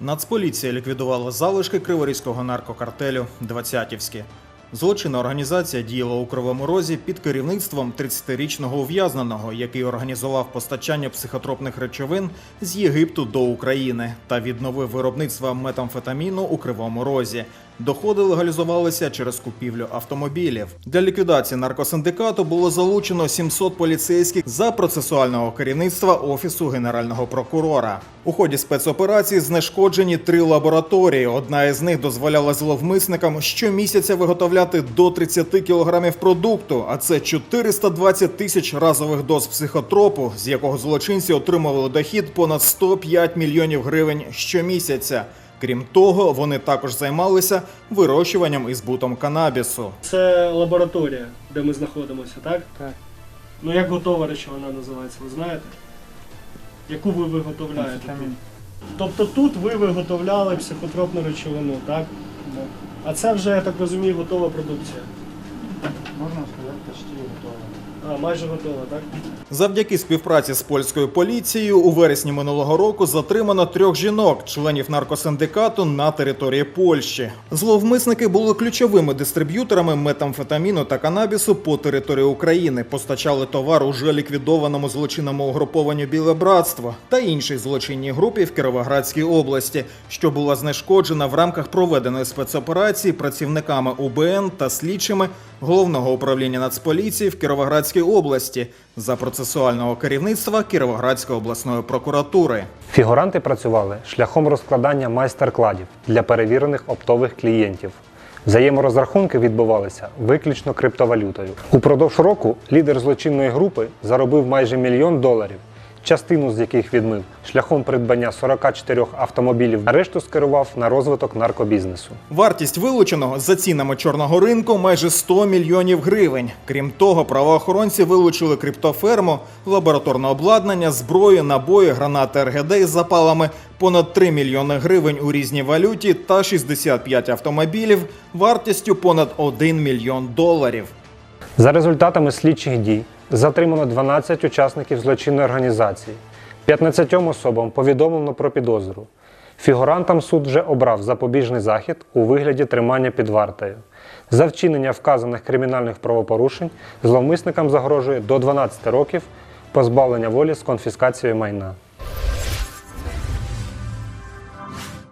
Нацполіція ліквідувала залишки криворізького наркокартелю «Двадцятівські». Злочинна організація діяла у Кривому Розі під керівництвом 30-річного ув'язненого, який організував постачання психотропних речовин з Єгипту до України та відновив виробництво метамфетаміну у Кривому Розі. Доходи легалізувалися через купівлю автомобілів. Для ліквідації наркосиндикату було залучено 700 поліцейських за процесуального керівництва офісу генерального прокурора. У ході спецоперації знешкоджені три лабораторії. Одна із них дозволяла зловмисникам щомісяця виготовляти до 30 кілограмів продукту, а це 420 тисяч разових доз психотропу, з якого злочинці отримували дохід понад 105 мільйонів гривень щомісяця. Крім того, вони також займалися вирощуванням і збутом канабісу. Це лабораторія, де ми знаходимося, так? Так. Ну як готова речовина називається, ви знаєте? Яку ви виготовляєте? тут? Тобто тут ви виготовляли психотропну речовину, так? А це вже, я так розумію, готова продукція. Можна сказати, почти готово. А, майже готова, так? Завдяки співпраці з польською поліцією у вересні минулого року затримано трьох жінок, членів наркосиндикату на території Польщі. Зловмисники були ключовими дистриб'юторами метамфетаміну та канабісу по території України. Постачали товар уже ліквідованому злочинному угрупованню Біле братство та іншій злочинній групі в Кіровоградській області, що була знешкоджена в рамках проведеної спецоперації працівниками УБН та слідчими головного управління Нацполіції в Кіровоградській області за процесуального керівництва Кіровоградської обласної прокуратури. Фігуранти працювали шляхом розкладання майстер-кладів для перевірених оптових клієнтів. Взаєморозрахунки відбувалися виключно криптовалютою. Упродовж року лідер злочинної групи заробив майже мільйон доларів, частину з яких відмив шляхом придбання 44 автомобілів, а решту скерував на розвиток наркобізнесу. Вартість вилученого за цінами чорного ринку майже 100 мільйонів гривень. Крім того, правоохоронці вилучили криптоферму, лабораторне обладнання, зброю, набої, гранати РГД із запалами, понад 3 мільйони гривень у різній валюті та 65 автомобілів вартістю понад 1 мільйон доларів. За результатами слідчих дій затримано 12 учасників злочинної організації. 15 особам повідомлено про підозру. Фігурантам суд вже обрав запобіжний захід у вигляді тримання під вартою. За вчинення вказаних кримінальних правопорушень зловмисникам загрожує до 12 років позбавлення волі з конфіскацією майна.